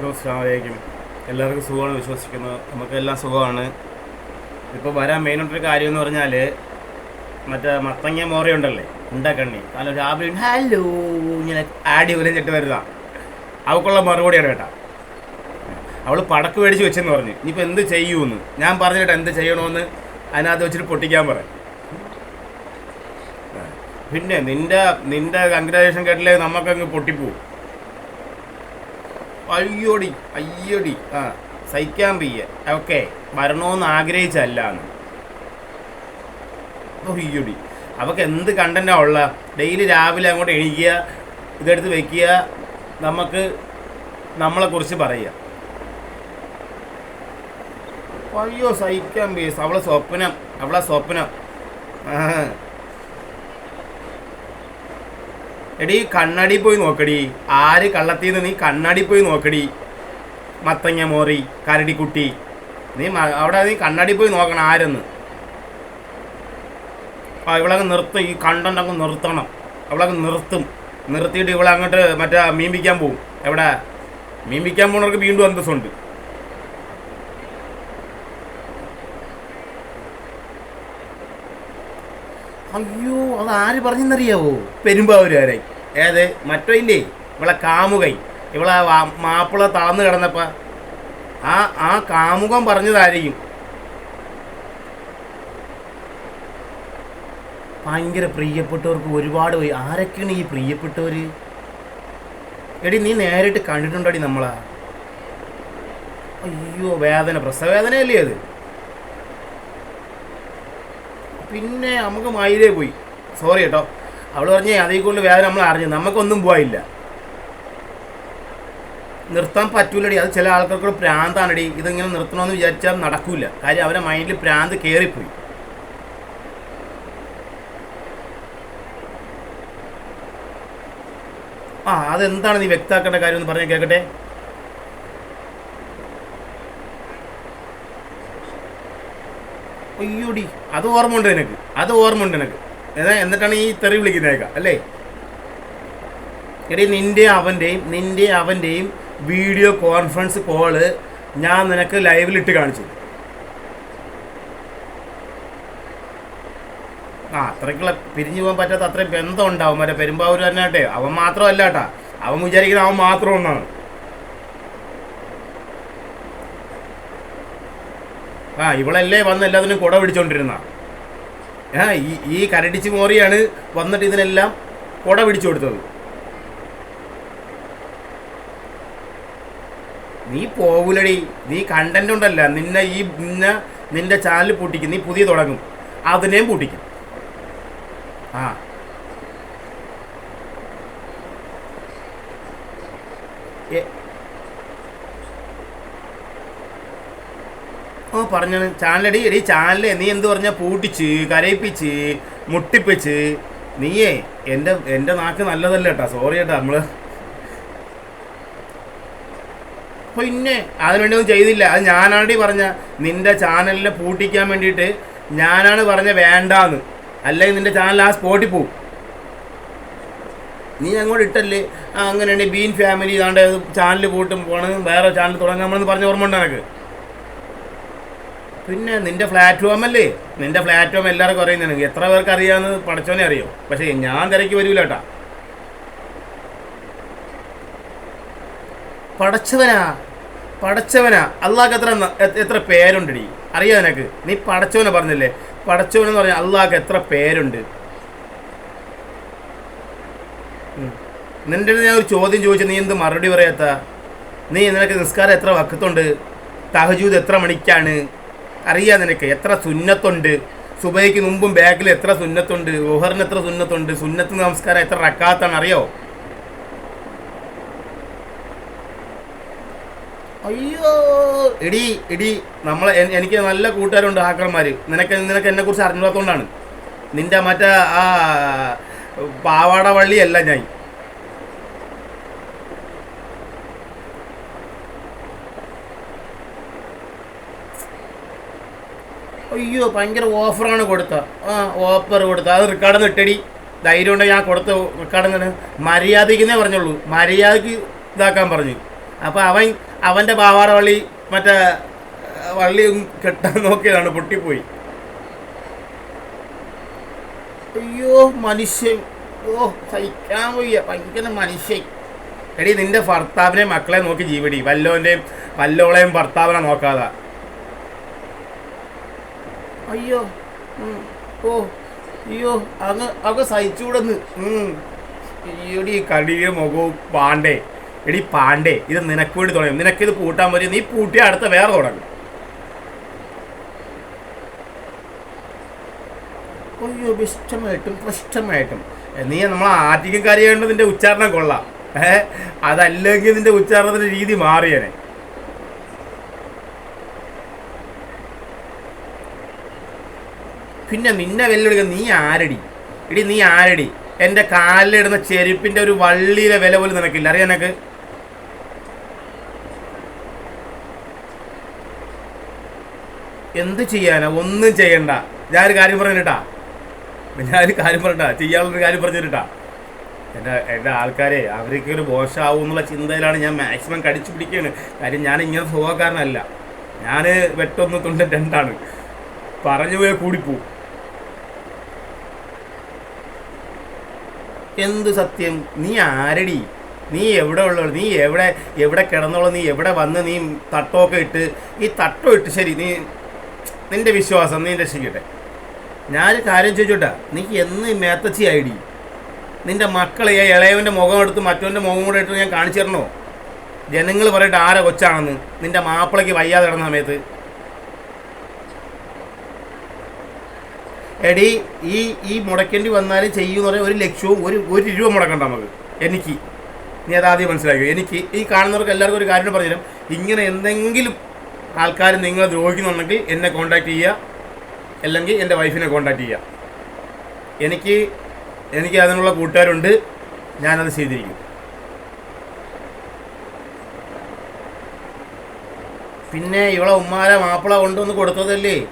Hello സ്ലാമലേക്കും എല്ലാവർക്കും സുഖമാണ് വിശ്വസിക്കുന്നത് നമുക്കെല്ലാം സുഖമാണ്. ഇപ്പോൾ വരാൻ മെയിനായിട്ടൊരു കാര്യം എന്ന് പറഞ്ഞാൽ മറ്റേ മത്തങ്ങ മോറി ഉണ്ടല്ലേ? ഉണ്ടക്കണ്ണി. കാരണം രാവിലെ ഹലോ ഇങ്ങനെ ആടി ഉലഞ്ഞിട്ട് വരുന്ന അവൾക്കുള്ള മറുപടിയാണ് കേട്ടാ. അവൾ പടക്ക് മേടിച്ച് വെച്ചെന്ന് പറഞ്ഞു. ഇനിയിപ്പോൾ എന്ത് ചെയ്യുമെന്ന് ഞാൻ പറഞ്ഞിട്ട് എന്ത് ചെയ്യണമെന്ന് അതിനകത്ത് വെച്ചിട്ട് പൊട്ടിക്കാൻ പറയും പിന്നെ നിന്റെ നിന്റെ കൺഗ്രാജുലേഷൻ കേട്ടില്ലേ? നമുക്കങ്ങ് പൊട്ടിപ്പോവും. അയ്യോടി അയ്യോടി. ആ സഹിക്കാൻ വയ്യ. ഓക്കെ വരണമെന്ന് ആഗ്രഹിച്ചല്ല അയ്യോടി. അവക്ക് എന്ത് കണ്ടന്റാ ഉള്ള? ഡെയിലി രാവിലെ അങ്ങോട്ട് എണീക്കുക ഇതെടുത്ത് വെക്കുക നമുക്ക് നമ്മളെക്കുറിച്ച് പറയുക. അയ്യോ സഹിക്കാൻ അവളെ സ്വപ്നം അവളെ സ്വപ്നം ആ എടി കണ്ണടി പോയി നോക്കടി. ആര് കള്ളത്തിന്ന് നീ കണ്ണടി പോയി നോക്കടി. മത്തങ്ങ മോറി കരടിക്കുട്ടി നീ അവിടെ നീ കണ്ണടി പോയി നോക്കണം ആരെന്ന്. അപ്പൊ ഇവളങ്ങ് നിർത്തും ഈ കണ്ടന്റ് അങ്ങ് നിർത്തണം. അവളങ്ങ് നിർത്തും. നിർത്തിയിട്ട് ഇവളെ അങ്ങോട്ട് മറ്റേ മീൻ പിടിക്കാൻ പോവും. എവിടെ? മീൻ പോണവർക്ക് പോകുന്നവർക്ക് വീണ്ടും അന്തസ്സുണ്ട്. അയ്യോ അത് ആര് പറഞ്ഞെന്നറിയാവോ പെരുമ്പാവൂരുകാരെ ഏത്? മറ്റോ ഇല്ലേ? ഇവളെ കാമുകൈ ഇവളെ മാപ്പിള തളർന്നു കിടന്നപ്പോൾ ആ ആ കാമുകം പറഞ്ഞതായിരിക്കും. ഭയങ്കര പ്രിയപ്പെട്ടവർക്ക് ഒരുപാട് പോയി ആരൊക്കെയാണ് ഈ പ്രിയപ്പെട്ടവര്? എടി നീ നേരിട്ട് കണ്ടിട്ടുണ്ടോടി നമ്മളാ? അയ്യോ വേദന പ്രസവവേദനയല്ലേ അത്? പിന്നെ നമുക്ക് മയിലേ പോയി. സോറി കേട്ടോ. അവൾ പറഞ്ഞേ അതേ കൂടുതൽ വേദന നമ്മൾ അറിഞ്ഞു നമുക്കൊന്നും പോയില്ല നിർത്താൻ പറ്റൂലടി അത് ചില ആൾക്കാർക്ക് പ്രാന്താണടി ഇതിങ്ങനെ നിർത്തണമെന്ന് വിചാരിച്ചാൽ നടക്കൂല. കാര്യം അവരെ മൈൻഡിൽ പ്രാന്ത് കയറിപ്പോയി ആ അതെന്താണ് നീ വ്യക്തമാക്കേണ്ട കാര്യം എന്ന് പറഞ്ഞ കേൾക്കട്ടെ അയ്യോടി അത് ഓർമ്മ ഉണ്ട് നിനക്ക് അത് ഓർമ്മയുണ്ട് നിനക്ക്. ഏതാ എന്നിട്ടാണ് ഈ തെറി വിളിക്കുന്നേക്ക അല്ലേ? എടി നിന്റെ അവന്റെയും നിന്റെ അവന്റെയും വീഡിയോ കോൺഫറൻസ് കോൾ ഞാൻ നിനക്ക് ലൈവിൽ ഇട്ട് കാണിച്ചു. ആ അത്രയ്ക്കുള്ള പിരിഞ്ഞു പോകാൻ പറ്റാത്ത അത്രയും ബന്ധം ഉണ്ടാവും. മറ്റേ പെരുമ്പാവൂർ തന്നെ ആട്ടെ അവൻ മാത്രമല്ല കേട്ടാ അവൻ വിചാരിക്കുന്ന അവൻ മാത്രം ഒന്നാണ്. ആ ഇവളല്ലേ വന്ന് എല്ലാത്തിനും കുട പിടിച്ചോണ്ടിരുന്ന. ആ ഈ ഈ കരടിച്ച് മോറിയാണ് വന്നിട്ട് ഇതിനെല്ലാം കൊട പിടിച്ചു കൊടുത്തത്. നീ പോകൂലടി. നീ കണ്ടന്റ് ഉണ്ടല്ല. നിന്നെ ഈ നിന്നെ നിന്റെ ചാനൽ പൂട്ടിക്കും. നീ പുതിയ തുടങ്ങും. അതിനെയും പൂട്ടിക്കും. ആ. ഓ പറഞ്ഞാണ്. ചാനലടി എടി ചാനൽ നീ എന്ത് പറഞ്ഞാൽ പൂട്ടിച്ച് കരയിപ്പിച്ച് മുട്ടിപ്പിച്ച്. നീയേ എന്റെ എന്റെ നാക്ക് നല്ലതല്ല കേട്ടാ സോറി കേട്ടാ നമ്മൾ. പിന്നെ അതിനുവേണ്ടി ഒന്നും ചെയ്തില്ല. അത് ഞാനാണടി പറഞ്ഞ നിന്റെ ചാനലിനെ പൂട്ടിക്കാൻ വേണ്ടിയിട്ട് ഞാനാണ് പറഞ്ഞ വേണ്ടാന്ന്. അല്ലെങ്കിൽ നിന്റെ ചാനൽ ആ സ്പോട്ടിൽ പോവും. നീ അങ്ങോട്ട് ഇട്ടല്ലേ? ആ അങ്ങനെയാണ് ബീൻ ഫാമിലി ഇതാണ്ട് ചാനൽ പൂട്ടും പോകണം വേറെ ചാനൽ തുടങ്ങാമെന്ന് പറഞ്ഞ ഓർമ്മ ഉണ്ട് എനിക്ക് പിന്നെ നിന്റെ പ്ലാറ്റ്ഫോം അല്ലേ? നിന്റെ പ്ലാറ്റ്ഫോം എല്ലാവർക്കും അറിയുന്നതാണ് എത്ര പേർക്ക് അറിയാമെന്ന് പഠിച്ചോനെ അറിയോ? പക്ഷേ ഞാൻ തിരക്ക് വരൂല കേട്ടാ പടച്ചവനാ പടച്ചവനാ അള്ളാഹ് എത്ര എത്ര പേരുണ്ടടി? അറിയാ നിനക്ക്? നീ പടച്ചവനെ പറഞ്ഞില്ലേ? പടച്ചവൻ എന്ന് പറഞ്ഞാൽ അള്ളാഹ് എത്ര പേരുണ്ട്. നിന്റെ ഞാൻ ഒരു ചോദ്യം ചോദിച്ചു. നീ എന്ത് മറുപടി പറയാത്ത? നീ നിനക്ക് നിസ്കാരം എത്ര വക്കത്തുണ്ട്? തഹജൂദ് എത്ര മണിക്കാണ്? അറിയാ നിനക്ക്. എത്ര സുന്നത്തുണ്ട്. സുബൈക്ക് മുമ്പും ബാക്കിൽ എത്ര സുന്നത്തുണ്ട്. ഓഹറിന് എത്ര സുന്നത്തുണ്ട്. സുന്നത്ത് നമസ്കാരം എത്ര റക്കാത്താണ്. അറിയോ? അയ്യോ. എടി എടി നമ്മളെ എനിക്ക് നല്ല കൂട്ടുകാരുണ്ട് ഹാക്കർമാർ നിനക്ക് നിനക്ക് എന്നെ കുറിച്ച് അറിഞ്ഞാത്തോണ്ടാണ് നിന്റെ മറ്റേ ആ പാവാട വള്ളിയല്ല ഞാൻ. അയ്യോ ഭയങ്കര ഓഫറാണ് കൊടുത്ത. ആ ഓഫർ കൊടുത്ത. അത് റിക്കാർഡ് ഇട്ടടി. ധൈര്യം ഉണ്ടെങ്കിൽ ഞാൻ കൊടുത്ത റിക്കാർഡ് മര്യാദയ്ക്കെന്നേ പറഞ്ഞുള്ളൂ. മര്യാദയ്ക്ക് ഇതാക്കാൻ പറഞ്ഞു. അപ്പോൾ അവൻ അവന്റെ പാവാട വള്ളി മറ്റേ വള്ളി കെട്ടാൻ നോക്കിയതാണ് പൊട്ടിപ്പോയി. അയ്യോ മനുഷ്യൻ. ഓ സഹിക്കാൻ വയ്യ. ഭയങ്കര മനുഷ്യൻ. എടി നിന്റെ ഭർത്താവിനെ മക്കളെ നോക്കി ജീവിടി. വല്ലോന്റെയും വല്ലോളെയും ഭർത്താവിനെ നോക്കാതെ. അയ്യോ. ഓ അയ്യോ അങ്ങ് അങ്ങ് സഹിച്ചുകൂടെന്ന് എടി കടിയ മുഖവും പാണ്ടേ എടി പാണ്ടേ ഇത് നിനക്ക് വേണ്ടി തുടങ്ങും. നിനക്കിത് പൂട്ടാൻ പറ്റും നീ പൂട്ടിയ അടുത്ത വേറെ തുടങ്ങും. അയ്യോ ഇഷ്ടമായിട്ടും കഷ്ടമായിട്ടും നീ നമ്മൾ നമ്മളെ ആറ്റികക്കാരിയായിട്ട് നിന്റെ ഉച്ചാരണം കൊള്ളാം. ഏഹ് അതല്ലെങ്കിൽ നിന്റെ ഉച്ചാരണത്തിന്റെ രീതി മാറിയേനെ. പിന്നെ നിന്നെ വെല്ലുവിളിക്ക നീ ആരടി? ഇടി നീ ആരടി? എന്റെ കാലിലിടുന്ന ചെരുപ്പിന്റെ ഒരു വള്ളിയിലെ വില പോലും നിനക്കില്ല. അറിയാം നിനക്ക്? എന്ത് ചെയ്യാനാ? ഒന്നും ചെയ്യണ്ട. ഞാനൊരു കാര്യം പറഞ്ഞിട്ടാ ഞാനൊരു കാര്യം പറഞ്ഞിട്ടാ ചെയ്യാനുള്ളൊരു കാര്യം പറഞ്ഞിട്ടാ എന്റെ എന്റെ ആൾക്കാരെ അവർക്ക് ഒരു മോശമാവും എന്നുള്ള ചിന്തയിലാണ് ഞാൻ മാക്സിമം കടിച്ചു പിടിക്കുകയാണ്. കാര്യം ഞാൻ ഇങ്ങനെ സ്വഭാവക്കാരനല്ല. ഞാൻ വെട്ടൊന്ന് തുണ്ട് രണ്ടാണ്. പറഞ്ഞു പോയാൽ കൂടിപ്പോവും. എന്ത് സത്യം? നീ ആരടി? നീ എവിടെ ഉള്ളു നീ എവിടെ എവിടെ കിടന്നോളൂ? നീ എവിടെ വന്ന് നീ തട്ടമൊക്കെ ഇട്ട് ഈ തട്ടം ഇട്ട് ശരി നീ നിന്റെ വിശ്വാസം നീ രക്ഷിക്കട്ടെ. ഞാനൊരു കാര്യം ചോദിച്ചോട്ടാ നീ എന്ന് മേത്തച്ചി ആയിടി? നിന്റെ മക്കളെ ഇളയവന്റെ മുഖം എടുത്ത് മറ്റവന്റെ മുഖം കൂടെ എടുത്ത് ഞാൻ കാണിച്ചു തരണോ? ജനങ്ങൾ പറയട്ടെ ആരെ കൊച്ചാണെന്ന്? നിന്റെ മാപ്പിളയ്ക്ക് വയ്യാതെ കിടന്ന സമയത്ത്. എടി ഈ ഈ മുടക്കേണ്ടി വന്നാലും ചെയ്യുമെന്ന് പറഞ്ഞാൽ ഒരു ലക്ഷ്യവും ഒരു ഒരു രൂപ മുടക്കണ്ട നമുക്ക്. എനിക്ക്. നീ അതാദ്യം മനസ്സിലാക്കി എനിക്ക് ഈ കാണുന്നവർക്ക് എല്ലാവർക്കും ഒരു കാര്യം പറഞ്ഞുതരാം. ഇങ്ങനെ എന്തെങ്കിലും ആൾക്കാർ നിങ്ങളെ ദ്രോഹിക്കുന്നുണ്ടെങ്കിൽ എന്നെ കോൺടാക്ട് ചെയ്യുക. അല്ലെങ്കിൽ എന്റെ വൈഫിനെ കോൺടാക്ട് ചെയ്യുക. എനിക്ക് എനിക്ക് അതിനുള്ള കൂട്ടുകാരുണ്ട്. ഞാനത് ചെയ്തിരിക്കും. പിന്നെ ഇവളെ ഉമ്മാരെ മാപ്പിള കൊണ്ടുവന്ന് കൊടുത്തതല്ലേ?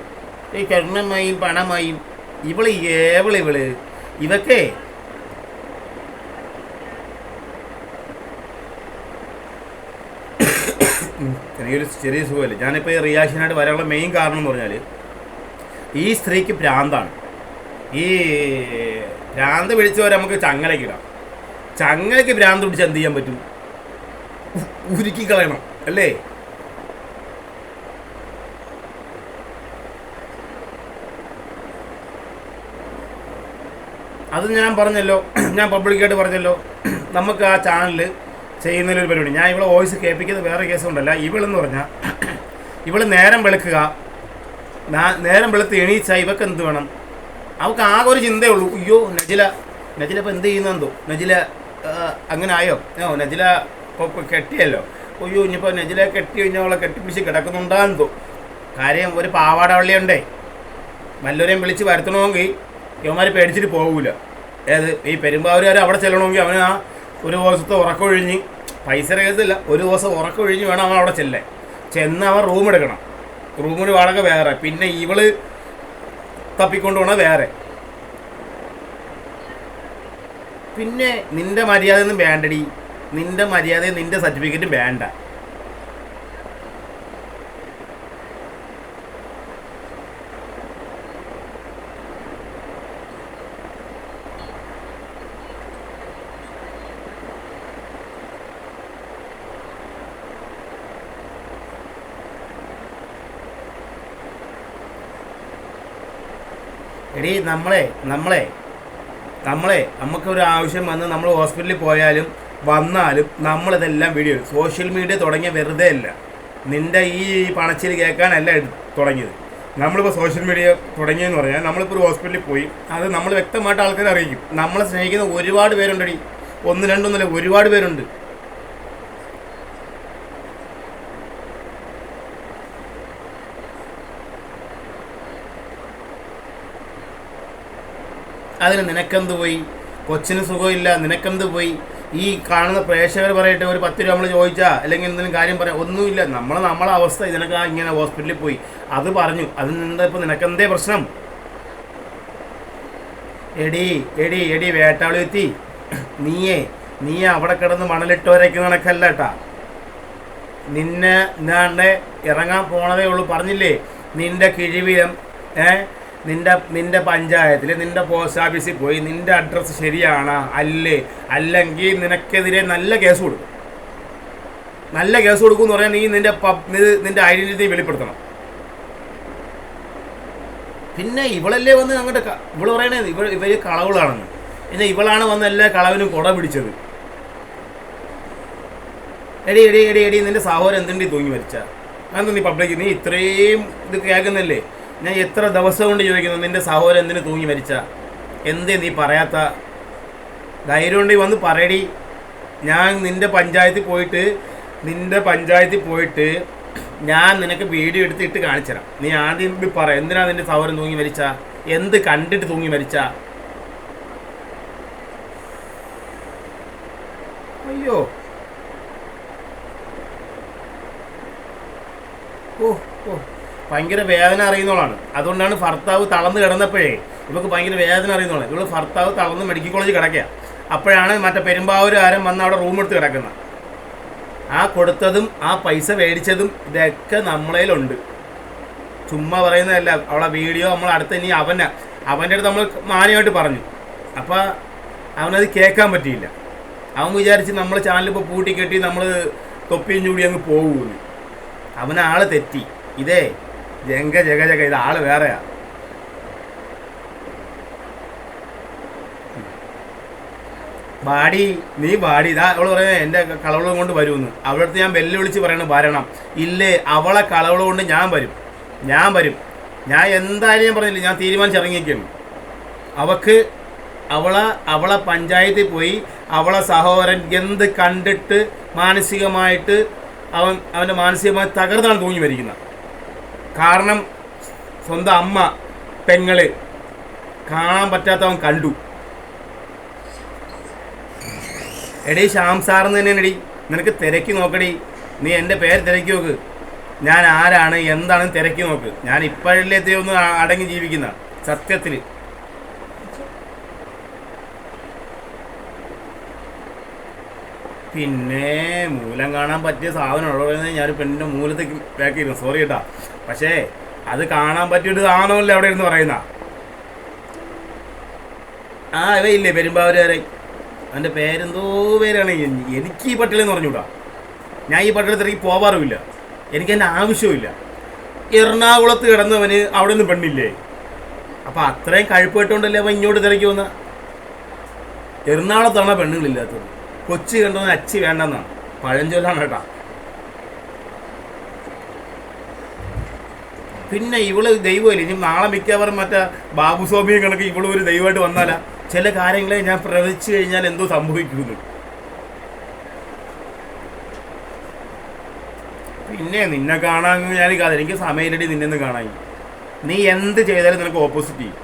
ഈ കരുണമായും പണമായും. ഇവൾ ഏവൾ ഇവൾ? ഇവക്കേ? എനിക്കൊരു ചെറിയ സുഖമില്ല? ഞാനിപ്പോൾ ഈ റിയാക്ഷനായിട്ട് വരാനുള്ള മെയിൻ കാരണം എന്ന് പറഞ്ഞാൽ ഈ സ്ത്രീക്ക് ഭ്രാന്താണ്. ഈ ഭ്രാന്ത് പിടിച്ചവരെ നമുക്ക് ചങ്ങലക്കിടാം ചങ്ങലയ്ക്ക് ഭ്രാന്ത് പിടിച്ച് എന്ത് ചെയ്യാൻ പറ്റും? ഉരുക്കി കളയണം അല്ലേ? അത് ഞാൻ പറഞ്ഞല്ലോ ഞാൻ പബ്ലിക്കായിട്ട് പറഞ്ഞല്ലോ നമുക്ക് ആ ചാനൽ ചെയ്യുന്നതിലൊരു പരിപാടി. ഞാൻ ഇവിടെ വോയിസ് കേൾപ്പിക്കുന്നത് വേറെ കേസുണ്ടല്ല ഇവളെന്ന് പറഞ്ഞാൽ ഇവൾ നേരം വെളുക്കുക നേരം വെളുത്ത് എണീച്ചാൽ ഇവക്ക് എന്ത് വേണം? അവൾക്ക് ആകെ ഒരു ചിന്തയേ ഉള്ളൂ. അയ്യോ നജില നജില ഇപ്പം എന്ത് ചെയ്യുന്നെന്തോ നജില അങ്ങനെ ആയോ? ഓ നജില ഇപ്പോൾ കെട്ടിയല്ലോ. അയ്യോ ഇനിയിപ്പോൾ നജില കെട്ടി കഴിഞ്ഞാൽ അവളെ കെട്ടിപ്പിടിച്ച് കിടക്കുന്നുണ്ടാന്തോ കാര്യം ഒരു പാവാട വള്ളിയുണ്ടേ വല്ലവരെയും വിളിച്ച് വരുത്തണമെങ്കിൽ ഇവന്മാർ പേടിച്ചിട്ട് പോകൂല ഏത്? ഈ പെരുമ്പാവൂരുകാർ അവിടെ ചെല്ലണമെങ്കിൽ അവന് ആ ഒരു ദിവസത്തെ ഉറക്കമൊഴിഞ്ഞ് പൈസ രഹസ്യമില്ല ഒരു ദിവസം ഉറക്കമൊഴിഞ്ഞ് വേണം അവൻ അവിടെ ചെല്ലാൻ. ചെന്ന് അവൻ റൂം എടുക്കണം. റൂമിന് വാടക വേറെ. പിന്നെ ഇവൾ തപ്പിക്കൊണ്ട് പോണ വേറെ. പിന്നെ നിന്റെ മര്യാദയൊന്നും വേണ്ടടി. നിന്റെ മര്യാദയും നിന്റെ സർട്ടിഫിക്കറ്റും വേണ്ട. എടി നമ്മളെ നമ്മളെ നമ്മളെ നമുക്കൊരു ആവശ്യം വന്ന് നമ്മൾ ഹോസ്പിറ്റലിൽ പോയാലും വന്നാലും നമ്മളിതെല്ലാം വീഡിയോ സോഷ്യൽ മീഡിയ തുടങ്ങിയ വെറുതെ അല്ല. നിന്റെ ഈ പണച്ചിൽ കേൾക്കാനല്ല തുടങ്ങിയത്. നമ്മളിപ്പോൾ സോഷ്യൽ മീഡിയ തുടങ്ങിയെന്ന് പറഞ്ഞാൽ നമ്മളിപ്പോൾ ഒരു ഹോസ്പിറ്റലിൽ പോയി അത് നമ്മൾ വ്യക്തമായിട്ട് ആൾക്കാരെ അറിയിക്കും. നമ്മളെ സ്നേഹിക്കുന്ന ഒരുപാട് പേരുണ്ടടി. ഒന്ന് രണ്ടൊന്നുമില്ല ഒരുപാട് പേരുണ്ട്. അതിന് നിനക്കെന്ത് പോയി? കൊച്ചിന് സുഖമില്ല നിനക്കെന്ത് പോയി? ഈ കാണുന്ന പ്രേക്ഷകർ പറയട്ടെ ഒരു പത്ത് രൂപ നമ്മൾ ചോദിച്ചാൽ അല്ലെങ്കിൽ എന്തെങ്കിലും കാര്യം പറയാം ഒന്നുമില്ല. നമ്മൾ നമ്മളെ അവസ്ഥ ഇതിനൊക്കെ ഇങ്ങനെ ഹോസ്പിറ്റലിൽ പോയി. അത് പറഞ്ഞു. അതിൽ നിന്ന് ഇപ്പം നിനക്കെന്തേ പ്രശ്നം? എടി എടി എടി വേട്ടാളി എത്തി. നീയേ നീ അവിടെ കിടന്ന് മണലിട്ട് നടക്കല്ല കേട്ടാ നിന്നെ ഞാണ്ട് ഇറങ്ങാൻ പോണതേ ഉള്ളൂ പറഞ്ഞില്ലേ? നിന്റെ കിഴിവിലും ഏ നിന്റെ നിന്റെ പഞ്ചായത്തിൽ നിന്റെ പോസ്റ്റ് ഓഫീസിൽ പോയി നിന്റെ അഡ്രസ്സ് ശരിയാണ്? അല്ലേ? അല്ലെങ്കിൽ നിനക്കെതിരെ നല്ല കേസ് കൊടുക്കും. നല്ല കേസ് കൊടുക്കും എന്ന് പറയാൻ നീ നിന്റെ നിന്റെ ഐഡന്റിറ്റി വെളിപ്പെടുത്തണം. പിന്നെ ഇവളല്ലേ വന്ന് അങ്ങോട്ട് ഇവൾ പറയണേ ഇവ ഇവർ കളവുകളാണെന്ന്. പിന്നെ ഇവളാണ് വന്ന് എല്ലാ കളവിനും കുട പിടിച്ചത്. എടി എടി എടി എടി നിന്റെ സഹോദരൻ എന്തിണ്ടി തൂങ്ങി മരിച്ച? അന്ന് നീ പബ്ലിക് നീ ഇത്രയും ഇത് കേൾക്കുന്നില്ലേ? ഞാൻ എത്ര ദിവസം കൊണ്ട് ചോദിക്കുന്നു നിന്റെ സഹോദരൻ എന്തിനു തൂങ്ങി മരിച്ച? എന്തേ നീ പറയാത്ത? ധൈര്യം ഉണ്ടെങ്കിൽ വന്ന് പറയടി. ഞാൻ നിന്റെ പഞ്ചായത്തിൽ പോയിട്ട് നിന്റെ പഞ്ചായത്തിൽ പോയിട്ട് ഞാൻ നിനക്ക് വീഡിയോ എടുത്ത് ഇട്ട് കാണിച്ചു തരാം. നീ ആദ്യം പറ എന്തിനാ നിന്റെ സഹോദരൻ തൂങ്ങി മരിച്ച? എന്ത് കണ്ടിട്ട് തൂങ്ങി മരിച്ച? അയ്യോ. ഓ. ഭയങ്കര വേദന അറിയുന്നവളാണ് അതുകൊണ്ടാണ് ഭർത്താവ് തളർന്ന് കിടന്നപ്പോഴേ ഇവക്ക് ഭയങ്കര വേദന അറിയുന്നവളാണ് ഇവൾ ഭർത്താവ് തളർന്ന് മെഡിക്കൽ കോളേജിൽ കിടക്കുക അപ്പോഴാണ് മറ്റേ പെരുമ്പാവൂരുകാരൻ വന്ന് അവിടെ റൂം എടുത്ത് കിടക്കുന്നത് ആ കൊടുത്തതും ആ പൈസ മേടിച്ചതും ഇതൊക്കെ നമ്മളേലുണ്ട്. ചുമ്മാ പറയുന്നതല്ല. അവളെ വീഡിയോ നമ്മൾ അടുത്ത് ഇനി അവനെ അവന്റെ അടുത്ത് നമ്മൾ മാന്യമായിട്ട് പറഞ്ഞു. അപ്പോൾ അവനത് കേൾക്കാൻ പറ്റിയില്ല. അവൻ വിചാരിച്ച് നമ്മൾ ചാനൽ ഇപ്പോൾ പൂട്ടി കെട്ടി നമ്മൾ തൊപ്പിയും ചൂടി അങ്ങ് പോകുമെന്ന് അവനാൾ തെറ്റി. ഇതേ ജംഗ ജഗ ജഗ ഇത് ആൾ വേറെയാ. ബാടി നീ ബാടി ഇതാ അവൾ പറയുന്നത് എന്റെ കളവളം കൊണ്ട് വരുമെന്ന് അവിടുത്തെ ഞാൻ വെല്ലുവിളിച്ച് പറയണം വരണം. ഇല്ലേ അവളെ കളവള കൊണ്ട് ഞാൻ വരും. ഞാൻ വരും. ഞാൻ എന്തായാലും ഞാൻ പറഞ്ഞില്ല ഞാൻ തീരുമാനിച്ചിറങ്ങിക്കും അവക്ക് അവളെ അവളെ പഞ്ചായത്തിൽ പോയി അവളെ സഹോദരൻ എന്ത് കണ്ടിട്ട് മാനസികമായിട്ട് അവൻ അവന്റെ മാനസികമായി തകർന്നാണ് തൂങ്ങി മരിക്കുന്നത്. കാരണം സ്വന്തം അമ്മ പെങ്ങൾ കാണാൻ പറ്റാത്തവൻ കണ്ടു. എടീ ശ്യാം സാറെന്ന് തന്നെയാണ് എടി നിനക്ക് തിരക്കി നോക്കടി. നീ എന്റെ പേര് തിരക്കി നോക്ക്. ഞാൻ ആരാണ് എന്താണെന്ന് തിരക്കി നോക്ക്. ഞാൻ ഇപ്പോഴല്ലേ ഒന്ന് അടങ്ങി ജീവിക്കുന്ന സത്യത്തിൽ പിന്നെ മൂലം കാണാൻ പറ്റിയ സാധനമുള്ളൂ ഞാൻ പെണ്ണിന്റെ മൂലത്തേക്ക് ബാക്കിയിരുന്നു സോറി കേട്ടാ പക്ഷേ അത് കാണാൻ പറ്റിയൊരു സാധനമല്ലേ അവിടെ ഇരുന്ന് പറയുന്ന? ആ ഇവയില്ലേ പെരുമ്പാവൂരുകാരെ? അവന്റെ പേരെന്തോ പേരാണ്. എനിക്ക് ഈ പട്ടികളെന്ന് പറഞ്ഞുകൂടാ ഞാൻ ഈ പട്ടണത്തിലേക്ക് പോവാറുമില്ല. എനിക്ക് എന്റെ ആവശ്യമില്ല എറണാകുളത്ത് കിടന്നവന് അവിടെ നിന്ന് പെണ്ണില്ലേ? അപ്പം അത്രയും കഴിപ്പിട്ടുണ്ടല്ലേ അവൻ ഇങ്ങോട്ട് തിരക്കി വന്ന? എറണാകുളത്താണ് പെണ്ണുങ്ങളില്ലാത്തത്? കൊച്ചി കണ്ടവന് അച്ചി വേണ്ടെന്നാണ് പഴഞ്ചൊല്ലാണ് കേട്ടാ. പിന്നെ ഇവൾ ദൈവമില്ല? ഇനി നാളെ മിക്കവാറും മറ്റേ ബാബു സ്വാമിയും കണക്ക് ഇവൾ ഒരു ദൈവമായിട്ട് വന്നാലാ. ചില കാര്യങ്ങളെ ഞാൻ പ്രവചിച്ചു കഴിഞ്ഞാൽ എന്തോ സംഭവിക്കുന്നു പിന്നെ നിന്നെ കാണാൻ ഞാൻ കാതെ എനിക്ക് സമയമില്ലടി നിന്നെ ഒന്ന് കാണാൻ. നീ എന്ത് ചെയ്താലും നിനക്ക് ഓപ്പോസിറ്റ് ചെയ്യും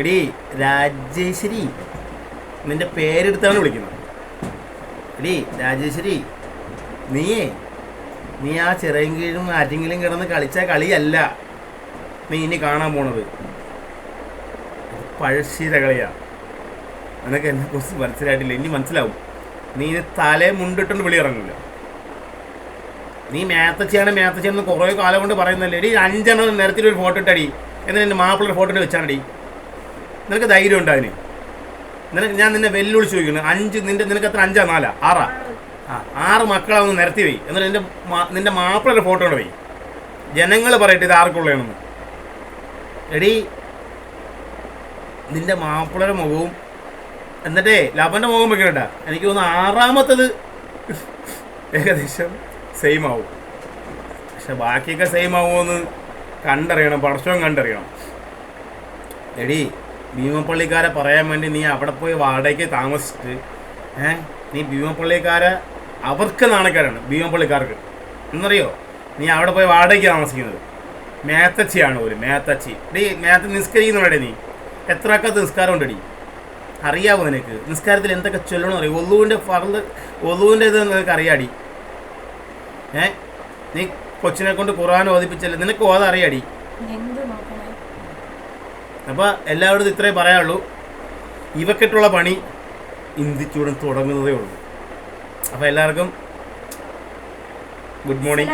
എടി രാജേശ്വരി. നിന്റെ പേരെടുത്താണ് വിളിക്കുന്നത്. എടി രാജേശ്വരി നീയേ. നീ ആ ചിറയെങ്കിലും ആറ്റെങ്കിലും കിടന്ന് കളിച്ച കളിയല്ല നീ ഇനി കാണാൻ പോണത്. പഴശ്ശീര കളിയാ. നിനക്ക് എന്നെ കുറിച്ച് മനസ്സിലായിട്ടില്ല. ഇനി മനസ്സിലാവും. നീ ഇനി തലേ മുണ്ടിട്ടൊന്നും ഇറങ്ങില്ല നീ മേത്തച്ചിയാണ് മേത്തച്ചിയാണെന്ന് കുറേ കാലം കൊണ്ട് പറയുന്നല്ലേ. എടി അഞ്ചെണ്ണം നിരത്തിൽ ഒരു ഫോട്ടോ ഇട്ടടി. എന്നിട്ട് എന്റെ മാപ്പിളൊരു ഫോട്ടോ ഇട്ട് വെച്ചാണടി നിനക്ക് ധൈര്യം ഉണ്ടാവില്ലേ നിനക്ക് ഞാൻ നിന്നെ വെല്ലുവിളിച്ച് ചോദിക്കുന്നു. അഞ്ച് നിന്റെ നിനക്ക് എത്ര? അഞ്ചാ? നാലാ? ആറാ? ആ ആറ് മക്കളെ ഒന്ന് നിരത്തി പോയി എന്നിട്ട് നിന്റെ നിന്റെ മാപ്പിളയുടെ ഫോട്ടോ കൊണ്ട് പോയി ജനങ്ങൾ പറയട്ടെ ഇത് ആർക്കുള്ളതാണെന്ന് എടി നിന്റെ മാപ്പിളയുടെ മുഖവും എന്നിട്ടേ ലവന്റെ മുഖം വെക്കണട്ട. എനിക്ക് തോന്നുന്നു ആറാമത്തത് ഏകദേശം സെയിം ആവും. പക്ഷെ ബാക്കിയൊക്കെ സെയിം ആവുമോ എന്ന് കണ്ടറിയണം. പടച്ചവും കണ്ടറിയണം. എടി ഭീമപ്പള്ളിക്കാരെ പറയാൻ വേണ്ടി നീ അവിടെ പോയി വാടകയ്ക്ക് താമസിച്ചിട്ട് ഏഹ് നീ ഭീമപ്പള്ളിക്കാരെ അവർക്ക് നാണക്കാരാണ് ഭീമപ്പള്ളിക്കാർക്ക്. എന്നറിയോ? നീ അവിടെ പോയി വാടകയ്ക്ക് താമസിക്കുന്നത്. മേത്തച്ചിയാണ് ഒരു മേത്തച്ചി. ഡീ മേത്ത നിസ്കരിക്കുന്നുണ്ടേ നീ? എത്ര അക്കത്ത് നിസ്കാരം ഉണ്ടടി അറിയാവോ നിനക്ക്? നിസ്കാരത്തിൽ എന്തൊക്കെ ചൊല്ലണം അറിയാം? ഒന്നുവിന്റെ ഫറന്ത് ഒന്നുവിന്റെ ഇത് നിനക്ക് അറിയാടി. ഏ? നീ കൊച്ചിനെ കൊണ്ട് ഖുർആൻ ഓതിപ്പിച്ചല്ലേ? നിനക്ക് ഓതറിയാടി? അപ്പോൾ എല്ലാവരും ഇത്രേ പറയാനുള്ളൂ. ഇവക്കെട്ടുള്ള പണി ഇന്ത്യച്ചൂടൻ തുടങ്ങുന്നതേ ഉള്ളൂ. അപ്പോൾ എല്ലാവർക്കും ഗുഡ് മോർണിംഗ്.